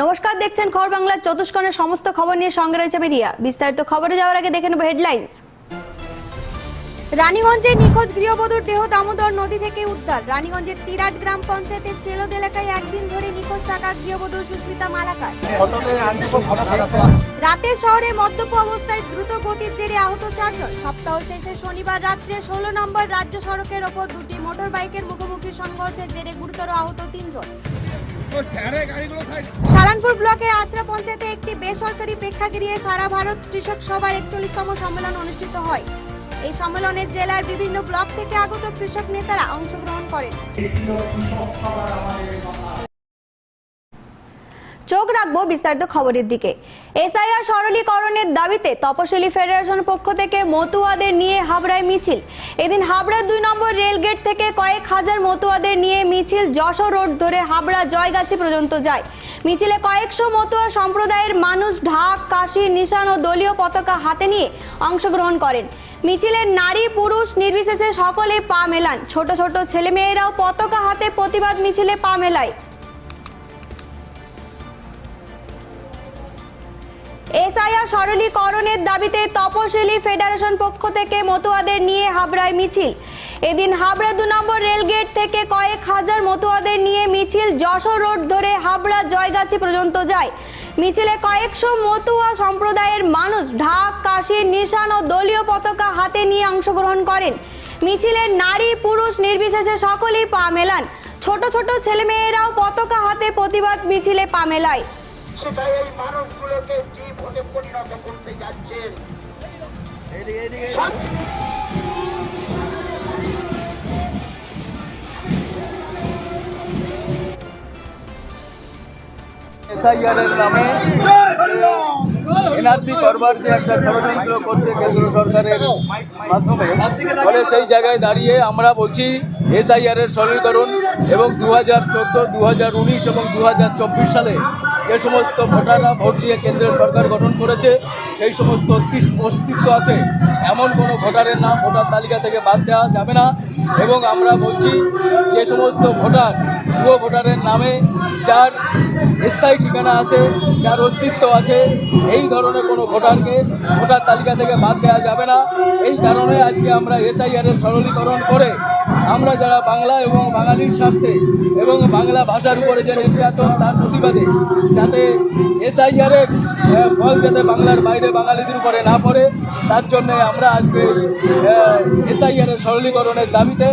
নমস্কার, দেখছেন খবর বাংলার চতুষ্কণের সমস্ত খবর নিয়ে সঙ্গে রয়েছে আমি রিয়া। বিস্তারিত খবরে যাওয়ার আগে দেখে নেব হেডলাইন্স। রানীগঞ্জে নিখোঁজ গৃহবধূর দেহ দামোদর নদী থেকে উদ্ধার। রানীগঞ্জের তিরাট গ্রাম পঞ্চায়েতের চেলদ এলাকায় একদিন ধরে নিখোঁজ থাকা গৃহবধূ সুস্মিতা মালাকার। রাতে শহরে মদ্যপ অবস্থায় দ্রুত গতির জেরে আহত চারজন। সপ্তাহ শেষে শনিবার রাত্রে ষোলো নম্বর রাজ্য সড়কের ওপর দুটি মোটর বাইকের মুখোমুখি সংঘর্ষের জেরে গুরুতর আহত তিনজন। সালানপুর ব্লকের আচরা পঞ্চায়েতে একটি বেসরকারি প্রেক্ষাগৃহে সারা ভারত কৃষক সভার একচল্লিশতম সম্মেলন অনুষ্ঠিত হয়। এই সম্মেলনে জেলার বিভিন্ন ব্লক থেকে আগত কৃষক নেতারা অংশগ্রহণ করেন। চোখ রাখব বিস্তারিত খবরের দিকে। এসআইআর সরলীকরণের দাবিতে তপশিলি ফেডারেশন পক্ষ থেকে মতুয়াদের নিয়ে হাবড়ায় মিছিল। এদিন হাবড়া দুই নম্বর রেলগেট থেকে কয়েক হাজার মতুয়াদের নিয়ে মিছিল যশোর রোড ধরে হাবড়া জয়গাছি পর্যন্ত যায়। মিছিলে কয়েকশো মতুয়া সম্প্রদায়ের মানুষ ঢাক, কাশি, নিশান ও দলীয় পতাকা হাতে নিয়ে অংশগ্রহণ করেন। মিছিলের নারী, পুরুষ নির্বিশেষে সকলে পা মেলান। ছোট ছোট ছেলেমেয়েরাও পতাকা হাতে প্রতিবাদ মিছিলে পা মেলায়। এসআইআর সরলীকরণের দাবিতে তপশিলি ফেডারেশন পক্ষ থেকে মতুয়াদের নিয়ে হাবড়ায় মিছিল। এদিন হাবড়া দু নম্বর রেলগেট থেকে কয়েক হাজার মতুয়াদের নিয়ে মিছিল যশোর রোড ধরে হাবড়া জয়গাছি পর্যন্ত যায়। মিছিলে কয়েকশো মতুয়া সম্প্রদায়ের মানুষ ঢাক, কাশি, নিশান ও দলীয় পতাকা হাতে নিয়ে অংশগ্রহণ করেন। মিছিলের নারী, পুরুষ, নির্বিশেষে সকলেই পা মেলান। ছোট ছোট ছেলেমেয়েরাও পতাকা হাতে প্রতিবাদ মিছিলে পা মেলায়। সেটা এই মানুষগুলোকে কি ভোটে পরিণত করতে যাচ্ছেন এসআইআর নামে এনআরসি করবার যে একটা ষড়যন্ত্র করছে কেন্দ্র সরকারের মাধ্যমে ফলে সেই জায়গায় দাঁড়িয়ে আমরা বলছি এসআইআর এর সরলীকরণ এবং দু হাজার চোদ্দ দু হাজার উনিশ এবং দু হাজার চব্বিশ সালে যে সমস্ত ভোটাররা ভোট দিয়ে কেন্দ্রের সরকার গঠন করেছে, সেই সমস্ত অস্তি- অস্তিত্ব আছে। এমন কোনো ভোটারের নাম, ভোটার তালিকা থেকে বাদ দেওয়া যাবে না। এবং আমরা বলছি, যে সমস্ত ভোটার ভুয়ো ভোটারের নামে যার স্থায়ী ঠিকানা আছে যার অস্তিত্ব আছে এই ধরনের কোনো ভোটারকে ভোটার তালিকা থেকে বাদ দেওয়া যাবে না। এই কারণে আজকে আমরা এসআইআর এর সরলীকরণ করে আমরা যারা বাংলা এবং বাঙালির স্বার্থে এবং বাংলা ভাষার উপরে যে নির্যাতন তার প্রতিবাদে যাতে এসআইআর এর আহ, ফল যাতে বাংলার বাইরে বাঙালিদের উপরে না পড়ে তার জন্যে আমরা আজকে এসআইআর এর সরলীকরণের দাবিতে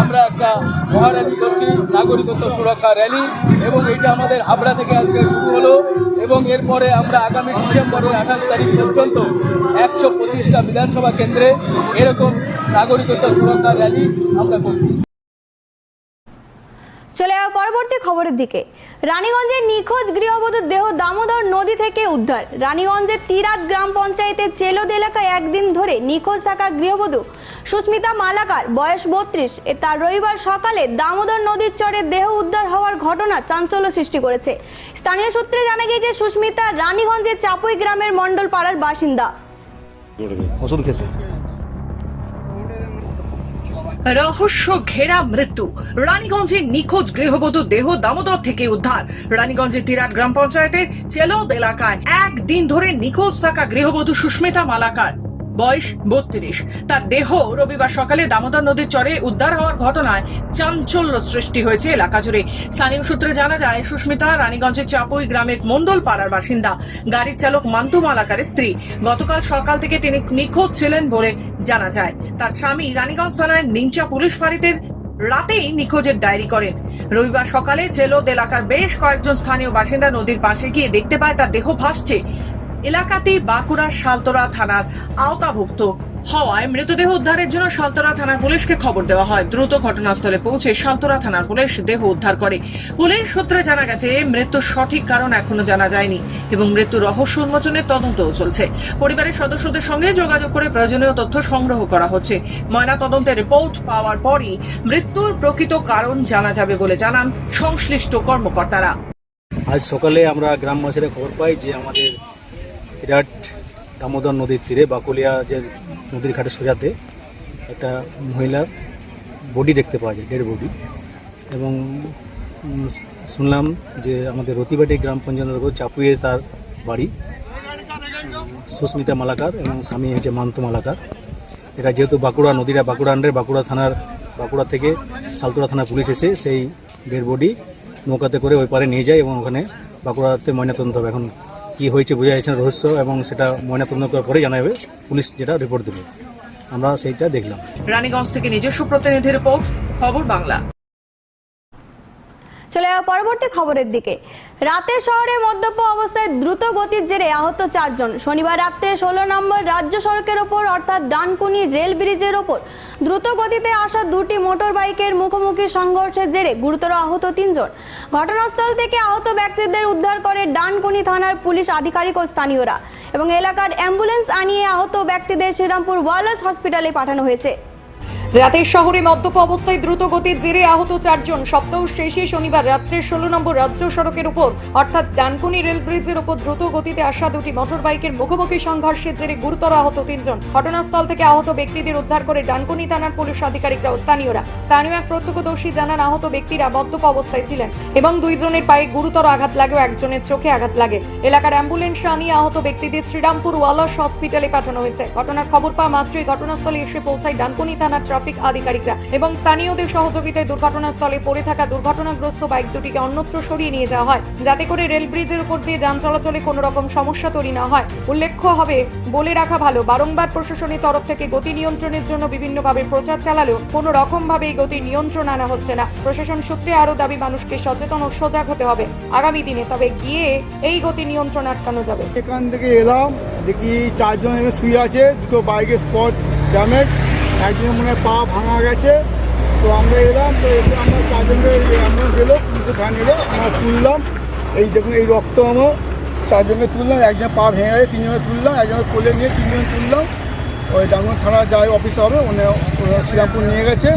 আমরা একটা মহার্যালি করছি নাগরিকত্ব সুরক্ষা র্যালি এবং এটা আমাদের হাবড়া থেকে আজকে শুরু হলো এবং এরপরে আমরা আগামী ডিসেম্বরের আঠাশ তারিখ পর্যন্ত একশো পঁচিশটা বিধানসভা কেন্দ্রে এরকম নাগরিকত্ব সুরক্ষা র্যালি আমরা করব। চলে যাওয়া পরবর্তী খবরের দিকে। রানীগঞ্জের নিখোঁজ গৃহবধূর দেহ দামোদর নদী থেকে উদ্ধার। রানীগঞ্জের তিরাত গ্রাম পঞ্চায়েতের চেলোদ এলাকায় একদিন ধরে নিখোঁজ থাকা গৃহবধূ সুস্মিতা মালাকার, বয়স বত্রিশ। তার রবিবার সকালে দামোদর নদীর চরে দেহ উদ্ধার হওয়ার ঘটনা চাঞ্চল্য সৃষ্টি করেছে। স্থানীয় সূত্রে জানা গিয়েছে, সুস্মিতা রানীগঞ্জের চাপুই গ্রামের মণ্ডল পাড়ার বাসিন্দা। ওষুধ খেতে? রহস্য ঘেরা মৃত্যু। রানীগঞ্জে নিখোঁজ গৃহবধূ দেহ দামোদর থেকে উদ্ধার। রানীগঞ্জের তিরাট গ্রাম পঞ্চায়েতের চেলদ এলাকায় একদিন ধরে নিখোঁজ থাকা গৃহবধূ সুস্মিতা মালাকার। বয়স বত্রিশ। তার দেহ রবিবার সকালে দামোদর নদীর চরে উদ্ধার হওয়ার ঘটনায় চাঞ্চল্য সৃষ্টি হয়েছে এলাকা জুড়ে। স্থানীয় সূত্রে জানা যায়, সুস্মিতা রানীগঞ্জের চাপুই গ্রামের মন্ডল পাড়ার বাসিন্দা। গাড়ির চালক মান্তু মালাকারের স্ত্রী। গতকাল সকাল থেকে তিনি নিখোঁজ ছিলেন বলে জানা যায়। তার স্বামী রানীগঞ্জ থানায় নিমচা পুলিশ ফাঁড়িতে রাতেই নিখোঁজের ডায়েরি করেন। রবিবার সকালে চেলোদ এলাকার বেশ কয়েকজন স্থানীয় বাসিন্দা নদীর পাশে গিয়ে দেখতে পায়, তার দেহ ভাসছে। এলাকাটি বাঁকুড়া শালতোরা থানার আওতাভুক্ত হওয়ায় মৃতদেহ উদ্ধারের জন্য শালতোরা থানার পুলিশকে খবর দেওয়া হয়। দ্রুত ঘটনাস্থলে পৌঁছে শালতোরা থানার পুলিশ দেহ উদ্ধার করে। পুলিশ সূত্রে জানা গেছে, মৃত্যুর সঠিক কারণ এখনও জানা যায়নি এবং মৃত্যু রহস্য উন্মোচনের তদন্তও চলছে। পরিবারের সদস্যদের সঙ্গে যোগাযোগ করে প্রয়োজনীয় তথ্য সংগ্রহ করা হচ্ছে। ময়না তদন্তের রিপোর্ট পাওয়ার পরই মৃত্যুর প্রকৃত কারণ জানা যাবে বলে জানান সংশ্লিষ্ট কর্মকর্তারা। আজ সকালে আমরা গ্রামবাসীরা খবর পাই যে আমাদের বিরাট দামোদর নদীর তীরে বাকুলিয়া যে নদীর ঘাটে সোজাতে একটা মহিলার বডি দেখতে পাওয়া যায় ডেড বডি এবং শুনলাম যে আমাদের রতিবাটি গ্রাম পঞ্চায়েত চাপুয়ে তার বাড়ি সুস্মিতা মালাকার এবং স্বামী হচ্ছে মান্ত মালাকার। এটা যেহেতু বাঁকুড়া নদীরা, বাঁকুড়া আন্ডারে বাঁকুড়া থানার, বাঁকুড়া থেকে সালতোড়া থানা পুলিশ এসে সেই ডেড বডি নৌকাতে করে ওই পারে নিয়ে যায় এবং ওখানে বাঁকুড়াতে ময়নাতদন্ত হবে। এখন কী হয়েছে বোঝা যাচ্ছে রহস্য এবং সেটা ময়নাতদন্ত করার পরে জানা যাবে। পুলিশ যেটা রিপোর্ট দেবে। আমরা সেইটা দেখলাম। রানীগঞ্জ থেকে নিজস্ব প্রতিনিধি রিপোর্ট খবর বাংলা। চলে যাওয়া পরবর্তী খবরের দিকে। রাতে শহরে মদ্যপ অবস্থায় দ্রুত গতির জেরে আহত চারজন। শনিবার রাত্রে ষোলো নম্বর রাজ্য সড়কের ওপর, অর্থাৎ ডানকুনি রেল ব্রিজের ওপর, দ্রুত গতিতে আসা দুটি মোটর বাইকের মুখোমুখি সংঘর্ষের জেরে গুরুতর আহত তিনজন। ঘটনাস্থল থেকে আহত ব্যক্তিদের উদ্ধার করে ডানকুনি থানার পুলিশ আধিকারিক ও স্থানীয়রা এবং এলাকার অ্যাম্বুলেন্স আনিয়ে আহত ব্যক্তিদের শ্রীরামপুর ওয়ালার্স হসপিটালে পাঠানো হয়েছে। রাতের শহরে মদ্যপ অবস্থায় দ্রুত গতির জেরে আহত চারজন। সপ্তাহ শেষে শনিবার রাত্রে ষোলো নম্বর রাজ্য সড়কের উপর, অর্থাৎ ডানকুনি রেল ব্রিজের উপর দ্রুত গতিতে আসা দুটি মোটর বাইকের মুখোমুখি সংঘর্ষের জেরে গুরুতর আহত তিনজন। ঘটনাস্থল থেকে আহত ব্যক্তিদের উদ্ধার করে ডানকুনি থানার পুলিশ আধিকারিকরা স্থানীয়রা। স্থানীয় এক প্রত্যক্ষদর্শী জানান, আহত ব্যক্তিরা মদ্যপ অবস্থায় ছিলেন এবং দুইজনের পায়ে গুরুতর আঘাত লাগে ও একজনের চোখে আঘাত লাগে। এলাকার অ্যাম্বুলেন্স আনিয়ে আহত ব্যক্তিদের শ্রীরামপুর ওয়ালাস হসপিটালে পাঠানো হয়েছে। ঘটনার খবর পাওয়া মাত্রই ঘটনাস্থলে এসে পৌঁছায় ডানকুনি থানার ট্রাফিক আধিকারিকরা এবং স্থানীয়দের সহযোগিতায় দুর্ঘটনাস্থলে পড়ে থাকা দুর্ঘটনাগ্রস্ত বাইক দুটিকে অন্যত্র সরিয়ে নিয়ে যাওয়া হয়। যাতে করে রেল ব্রিজের উপর দিয়ে যান চলাচলে কোনো রকম সমস্যা তৈরি না হয়। উল্লেখ্য হবে, বলে রাখা ভালো, বারংবার প্রশাসনের তরফ থেকে গতি নিয়ন্ত্রণের জন্য বিভিন্নভাবে প্রচার চালালেও কোনো রকম ভাবে এই গতি নিয়ন্ত্রণ আনা হচ্ছে না। প্রশাসন সূত্রে আরও দাবি, মানুষকে সচেতন ও সজাগ হতে হবে। আগামী দিনে তবে গিয়ে এই গতি নিয়ন্ত্রণ আটকানো যাবে। এখান থেকে এলাম, দেখি চারজন শুয়ে আছে, দুটো বাইকের স্পট ড্যামেজ একজনের মনে পা ভাঙা গেছে। তো আমরা এলাম, তো এসে আমরা চারজনকে অ্যাম্বুলেন্স এলো পুলিশের ভ্যান এলো, আমরা তুললাম। এই দেখুন, এই রক্ত আমার। চারজনকে তুললাম একজন পা ভেঙে গেছে তিনজনে তুললাম, একজনের কোলে নিয়ে তিনজন তুললাম। ওই ডাঙ্গন থানা যাই অফিস হবে ওনে শ্রীরামপুর নিয়ে গেছে।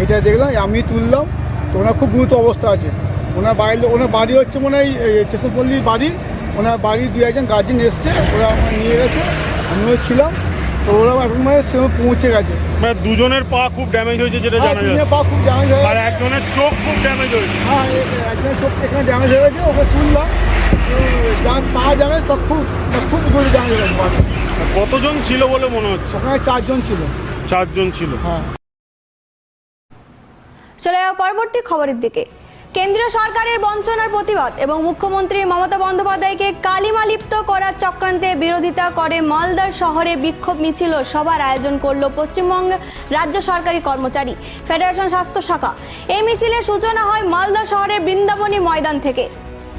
এইটা দেখলাম আমি তুললাম। তো ওনার খুব গুরুত্ব অবস্থা আছে। ওনার বাড়ি ওনার বাড়ি হচ্ছে মনে হয় স্টেশনপল্লির বাড়ি। ওনার বাড়ির দু একজন গার্জেন এসছে, ওরা নিয়ে গেছে। আমিও ছিলাম। তো ওরা এখন মানে সেখানে পৌঁছে গেছে। মানে দুজনের পা খুব ড্যামেজ হয়েছে যেটা হ্যাঁ, জানা যায়। পা খুব ড্যামেজ হয়ে আর একজনের চোখ খুব ড্যামেজ হয়েছে। হ্যাঁ একজনের চোখ এখানে ড্যামেজ হয়ে গেছে ওকে তুললাম। তো যার পা ড্যামেজ তো খুব খুব ড্যামেজ হয়ে কতজন ছিল বলে মনে হচ্ছে? ওখানে চারজন ছিল। চারজন ছিল। হ্যাঁ। চলে যাওয়া পরবর্তী খবরের দিকে। কেন্দ্রীয় সরকারের বঞ্চনার প্রতিবাদ এবং মুখ্যমন্ত্রী মমতা বন্দ্যোপাধ্যায়কে কালিমালিপ্ত করার চক্রান্তে বিরোধিতা করে মালদার শহরে বিক্ষোভ মিছিল সভার আয়োজন করল পশ্চিমবঙ্গ রাজ্য সরকারি কর্মচারী, ফেডারেশন স্বাস্থ্য শাখা। এই মিছিলের সূচনা হয় মালদা শহরের বৃন্দাবনী ময়দান থেকে।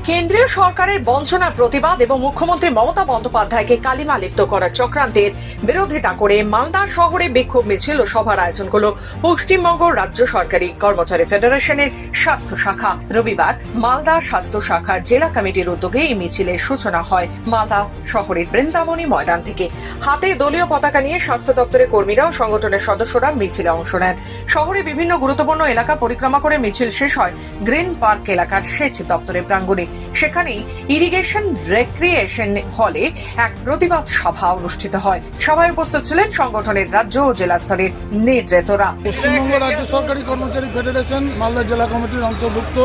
কেন্দ্রীয় সরকারের বঞ্চনার প্রতিবাদ এবং মুখ্যমন্ত্রী মমতা বন্দ্যোপাধ্যায়কে কালিমা লিপ্ত করার চক্রান্তের বিরোধিতা করে মালদা শহরে বিক্ষোভ মিছিল ও সভার আয়োজন করল পশ্চিমবঙ্গ রাজ্য সরকারি কর্মচারী ফেডারেশনের স্বাস্থ্য শাখা। রবিবার মালদা স্বাস্থ্য শাখার জেলা কমিটির উদ্যোগে এই মিছিলের সূচনা হয় মালদা শহরের বৃন্দাবনী ময়দান থেকে। হাতে দলীয় পতাকা নিয়ে স্বাস্থ্য দপ্তরের কর্মীরা ও সংগঠনের সদস্যরা মিছিলে অংশ নেন। শহরে বিভিন্ন গুরুত্বপূর্ণ এলাকা পরিক্রমা করে মিছিল শেষ হয়। গ্রিন পার্ক এলাকার সেচ দপ্তরের প্রাঙ্গণে। সেখানেই ইরিগেশন রেক্রিয়েশন হলে এক প্রতিবাদ সভা অনুষ্ঠিত হয়। সভায় উপস্থিত ছিলেন সংগঠনের রাজ্য ও জেলা স্তরের নেতৃত্বরা। পশ্চিমবঙ্গ রাজ্য সরকারি কর্মচারী ফেডারেশন, মালদা জেলা কমিটির অন্তর্ভুক্ত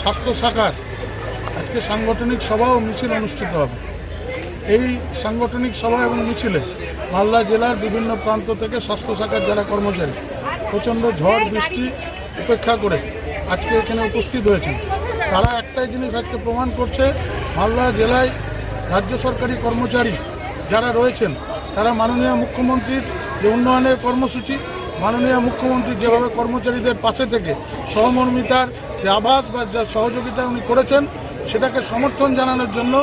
স্বাস্থ্য শাখার আজকে সাংগঠনিক সভা ও মিছিল অনুষ্ঠিত হবে। এই সাংগঠনিক সভা এবং মিছিলে মালদা জেলার বিভিন্ন প্রান্ত থেকে স্বাস্থ্য শাখার যারা কর্মচারী, প্রচণ্ড ঝড়, বৃষ্টি উপেক্ষা করে আজকে এখানে উপস্থিত হয়েছেন। তারা একটাই জিনিস আজকে প্রমাণ করছে, মালদা জেলায় রাজ্য সরকারি কর্মচারী যারা রয়েছেন, তারা মাননীয় মুখ্যমন্ত্রীর যে উন্নয়নের কর্মসূচি, মাননীয় মুখ্যমন্ত্রী যেভাবে কর্মচারীদের পাশে থেকে সহমর্মিতার যে আবাস বা যা সহযোগিতা উনি করেছেন, সেটাকে সমর্থন জানানোর জন্য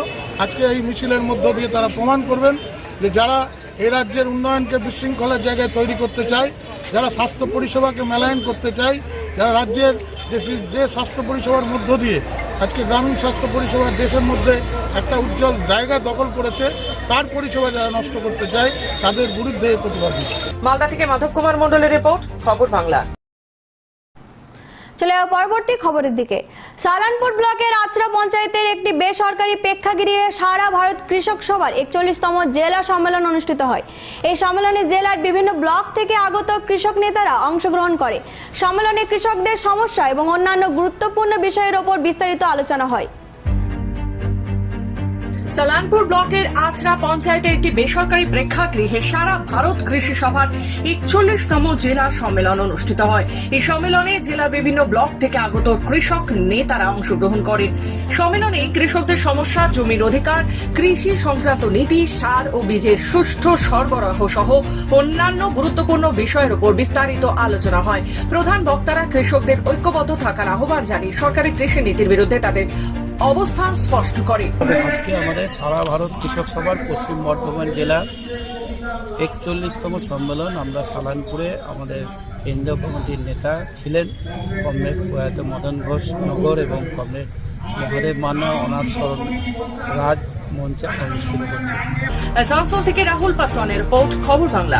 আজকে এই মিছিলের মধ্য দিয়ে তারা প্রমাণ করবেন যে যারা এই রাজ্যের উন্নয়নকে বিশৃঙ্খলার জায়গায় তৈরি করতে চায়, যারা স্বাস্থ্য পরিষেবাকে মেলায়ন করতে চায়, যারা রাজ্যের যে যে স্বাস্থ্য পরিষেবার মধ্য দিয়ে আজকে গ্রামীণ স্বাস্থ্য পরিষেবা দেশের মধ্যে একটা উজ্জ্বল জায়গা দখল করেছে, তার পরিষেবা যারা নষ্ট করতে চায়, তাদের বিরুদ্ধে প্রতিবাদ মালদা থেকে মাধব কুমার মন্ডলের রিপোর্ট, খবর বাংলা। চলে যাও পরবর্তী খবরের দিকে। সালানপুর ব্লকের আচরা পঞ্চায়েতের একটি বেসরকারি প্রেক্ষাগৃহে সারা ভারত কৃষক সভার একচল্লিশতম জেলা সম্মেলন অনুষ্ঠিত হয়। এই সম্মেলনে জেলার বিভিন্ন ব্লক থেকে আগত কৃষক নেতারা অংশগ্রহণ করে। সম্মেলনে কৃষকদের সমস্যা এবং অন্যান্য গুরুত্বপূর্ণ বিষয়ের ওপর বিস্তারিত আলোচনা হয়। সালানপুর ব্লকের আচরা পঞ্চায়েতের একটি বেসরকারি প্রেক্ষাগৃহে সারা ভারত কৃষি সভার একচল্লিশতম জেলা সম্মেলন অনুষ্ঠিত হয়। এই সম্মেলনে জেলার বিভিন্ন ব্লক থেকে আগত কৃষক নেতারা অংশগ্রহণ করেন। সম্মেলনে কৃষকদের সমস্যা, জমির অধিকার, কৃষি সংক্রান্ত নীতি, সার ও বীজের সুষ্ঠু সরবরাহ সহ অন্যান্য গুরুত্বপূর্ণ বিষয়ের উপর বিস্তারিত আলোচনা হয়। প্রধান বক্তারা কৃষকদের ঐক্যবদ্ধ থাকার আহ্বান জানিয়ে সরকারি কৃষি নীতির বিরুদ্ধে তাদের অবস্থান স্পষ্ট করে। আজকে আমাদের সারা ভারত কৃষক সভার পশ্চিম বর্ধমান জেলা একচল্লিশতম সম্মেলন। আমরা সালানপুরে আমাদের কেন্দ্রীয় কমিটির নেতা ছিলেন কমরেড প্রয়াত মদন ঘোষ নগর এবং কমরেড মহাদেব মান্না অনাথ স্মরণ রাজ মঞ্চে অনুষ্ঠিত করছে আসানসোল থেকে রাহুল পাসওয়ানের রিপোর্ট খবর বাংলা।